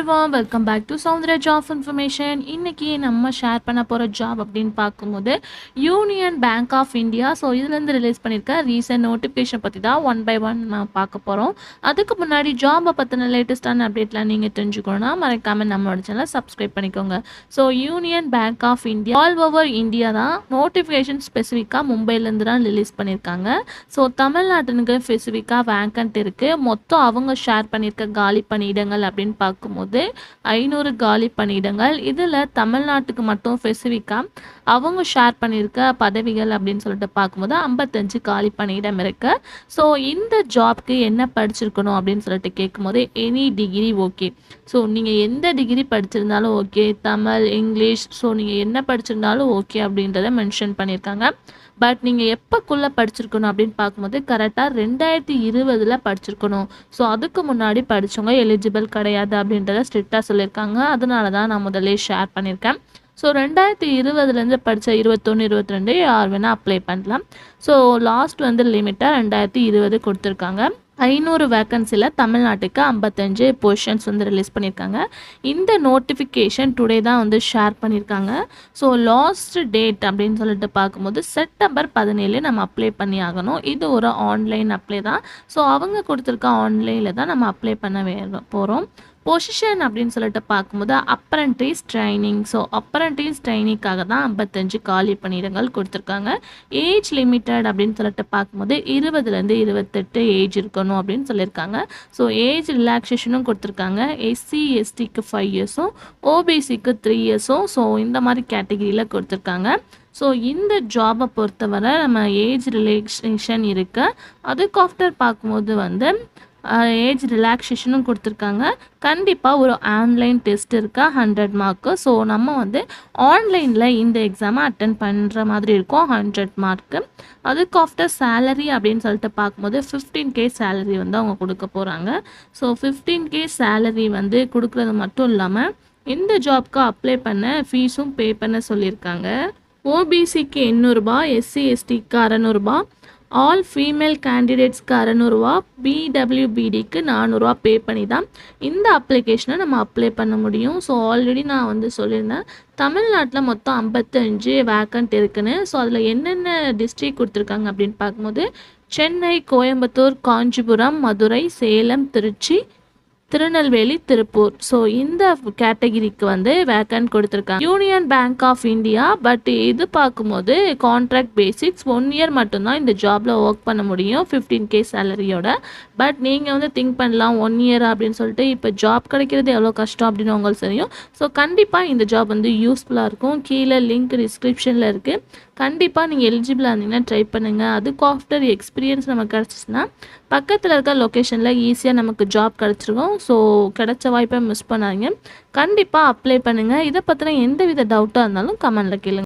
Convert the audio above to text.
Everyone welcome back to Soundara job information இன்னைக்கு நம்ம share பண்ண போகிற ஜாப் அப்படின்னு பார்க்கும்போது union bank of India so இதுலேருந்து ரிலீஸ் பண்ணியிருக்க ரீசெண்ட் நோட்டிஃபிகேஷன் பற்றி தான் ஒன் பை ஒன் நான் பார்க்க போகிறோம் அதுக்கு முன்னாடி ஜாபை பற்றின லேட்டஸ்டான அப்டேட்லாம் நீங்கள் தெரிஞ்சுக்கணும்னா மறக்காமல் நம்மளோட சேனலை சப்ஸ்கிரைப் பண்ணிக்கோங்க. So union bank of India all over India தான் நோட்டிஃபிகேஷன் ஸ்பெசிஃபிக்காக மும்பைலேருந்து தான் ரிலீஸ் பண்ணியிருக்காங்க ஸோ தமிழ்நாட்டினுக்கு ஸ்பெசிஃபிக்காக வேக்கண்ட் இருக்குது மொத்தம் அவங்க ஷேர் பண்ணியிருக்க காலி பணியிடங்கள் அப்படின்னு பார்க்கும்போது ஐநூறு காலி பணியிடங்கள். இதில் தமிழ்நாட்டுக்கு மட்டும் ஸ்பெசிஃபிக்காக அவங்க ஷேர் பண்ணியிருக்க பதவிகள் அப்படின்னு சொல்லிட்டு பார்க்கும்போது ஐம்பத்தஞ்சு காலி பணியிடம் இருக்கு. ஸோ இந்த ஜாப்க்கு என்ன படிச்சிருக்கணும் அப்படின்னு சொல்லிட்டு கேட்கும்போது எனி டிகிரி ஓகே ஸோ நீங்கள் எந்த டிகிரி படிச்சிருந்தாலும் ஓகே தமிழ் இங்கிலீஷ் ஸோ நீங்கள் என்ன படிச்சிருந்தாலும் ஓகே அப்படின்றத மென்ஷன் பண்ணியிருக்காங்க. பட் நீங்கள் எப்போக்குள்ளே படிச்சிருக்கணும் அப்படின்னு பார்க்கும்போது கரெக்டாக ரெண்டாயிரத்தி இருபதில் படிச்சிருக்கணும். ஸோ அதுக்கு முன்னாடி படித்தவங்க எலிஜிபிள் கிடையாது அப்படின்றத ஸ்ட்ரிக்டாக சொல்லியிருக்காங்க. அதனால தான் நான் முதல்ல ஷேர் பண்ணியிருக்கேன். ஸோ ரெண்டாயிரத்தி இருபதுலேருந்து படித்த இருபத்தொன்று இருபத்தி ரெண்டு யார் வேணால் அப்ளை பண்ணலாம். ஸோ லாஸ்ட் வந்து லிமிட்டாக ரெண்டாயிரத்தி இருபது கொடுத்துருக்காங்க. ஐநூறு வேக்கன்சியில் தமிழ்நாட்டுக்கு ஐம்பத்தஞ்சு பொசிஷன்ஸ் வந்து ரிலீஸ் பண்ணியிருக்காங்க. இந்த நோட்டிஃபிகேஷன் டுடே தான் வந்து ஷேர் பண்ணியிருக்காங்க. ஸோ லாஸ்ட் டேட் அப்படின்னு சொல்லிட்டு பார்க்கும்போது செப்டம்பர் பதினேழு நம்ம அப்ளை பண்ணி ஆகணும். இது ஒரு ஆன்லைன் அப்ளை தான். ஸோ அவங்க கொடுத்துருக்க ஆன்லைனில் தான் நம்ம அப்ளை பண்ண வே போகிறோம் பொசிஷன் அப்படின்னு சொல்லிட்டு பார்க்கும்போது அப்பரண்டீஸ் ட்ரைனிங் ஸோ அப்பரண்டீஸ் ட்ரைனிங்காக தான் ஐம்பத்தஞ்சு காலி பணியிடங்கள் கொடுத்துருக்காங்க. ஏஜ் லிமிட்டட் அப்படின்னு சொல்லிட்டு பார்க்கும்போது இருபதுலேருந்து இருபத்தெட்டு ஏஜ் இருக்கணும் அப்படின்னு சொல்லியிருக்காங்க. ஸோ ஏஜ் ரிலாக்ஸேஷனும் கொடுத்துருக்காங்க. எஸ்சி எஸ்டிக்கு ஃபைவ் இயர்ஸும் ஓபிசிக்கு த்ரீ இயர்ஸும் ஸோ இந்த மாதிரி கேட்டகிரியில் கொடுத்துருக்காங்க. ஸோ இந்த ஜாபை பொறுத்தவரை நம்ம ஏஜ் ரிலேக்ஸேஷன் இருக்குது அதுக்கு ஆஃப்டர் பார்க்கும்போது வந்து ஏஜ் ரிலாக்ஸேஷனும் கொடுத்துருக்காங்க. கண்டிப்பாக ஒரு ஆன்லைன் டெஸ்ட் இருக்கா? ஹண்ட்ரட் மார்க்கு ஸோ நம்ம வந்து ஆன்லைனில் இந்த எக்ஸாமை அட்டன் பண்ணுற மாதிரி இருக்கும். ஹண்ட்ரட் மார்க்கு அதுக்கு ஆஃப்டர் சேலரி அப்படின்னு சொல்லிட்டு பார்க்கும்போது ஃபிஃப்டீன் கே சேலரி வந்து அவங்க கொடுக்க போகிறாங்க ஸோ ஃபிஃப்டீன் கே சேலரி வந்து கொடுக்குறது மட்டும் இல்லாமல் இந்த ஜாப்க்கு அப்ளை பண்ண ஃபீஸும் பே பண்ண சொல்லியிருக்காங்க. ஓபிசிக்கு எண்ணூறுபா எஸ்சி எஸ்டிக்கு அறநூறுபா ஆல் ஃபீமேல் கேண்டிடேட்ஸ்க்கு அறநூறுவா பிடபிள்யூபிடிக்கு நானூறுரூவா பே பண்ணி தான் இந்த அப்ளிகேஷனை நம்ம அப்ளை பண்ண முடியும். ஸோ ஆல்ரெடி நான் வந்து சொல்லியிருந்தேன் தமிழ்நாட்டில் மொத்தம் ஐம்பத்தஞ்சு வேக்கண்ட் இருக்குன்னு. ஸோ அதில் என்னென்ன டிஸ்ட்ரிக் கொடுத்துருக்காங்க அப்படின்னு பார்க்கும்போது சென்னை கோயம்புத்தூர் காஞ்சிபுரம் மதுரை சேலம் திருச்சி திருநெல்வேலி திருப்பூர். ஸோ இந்த கேட்டகிரிக்கு வந்து வேக்கன்ட் கொடுத்துருக்காங்க. Union bank of India but இது பார்க்கும்போது கான்ட்ராக்ட் பேசிக்ஸ் ஒன் இயர் மட்டும்தான் இந்த ஜாபில் ஒர்க் பண்ண முடியும் ஃபிஃப்டீன் கே சேலரியோட பட் நீங்கள் வந்து திங்க் பண்ணலாம் ஒன் இயர் அப்படின்னு சொல்லிட்டு இப்போ ஜாப் கிடைக்கிறது எவ்வளோ கஷ்டம் அப்படின்னு உங்களுக்கு தெரியும். ஸோ கண்டிப்பாக இந்த ஜாப் வந்து யூஸ்ஃபுல்லாக இருக்கும். கீழே லிங்க் டிஸ்கிரிப்ஷனில் இருக்குது கண்டிப்பாக நீங்கள் எலிஜிபிளாக இருந்தீங்கன்னா ட்ரை பண்ணுங்கள் அதுக்கு ஆஃப்டர் எக்ஸ்பீரியன்ஸ் நமக்கு கிடச்சிச்சின்னா பக்கத்தில் இருக்க லொக்கேஷனில் ஈஸியாக நமக்கு ஜாப் கிடச்சிருக்கும். ஸோ கிடைச்ச வாய்ப்பை மிஸ் பண்ணாதீங்க. கண்டிப்பாக அப்ளை பண்ணுங்கள் இதை பற்றின எந்த வித டவுட்டாக இருந்தாலும் கமெண்டில் கேளுங்க.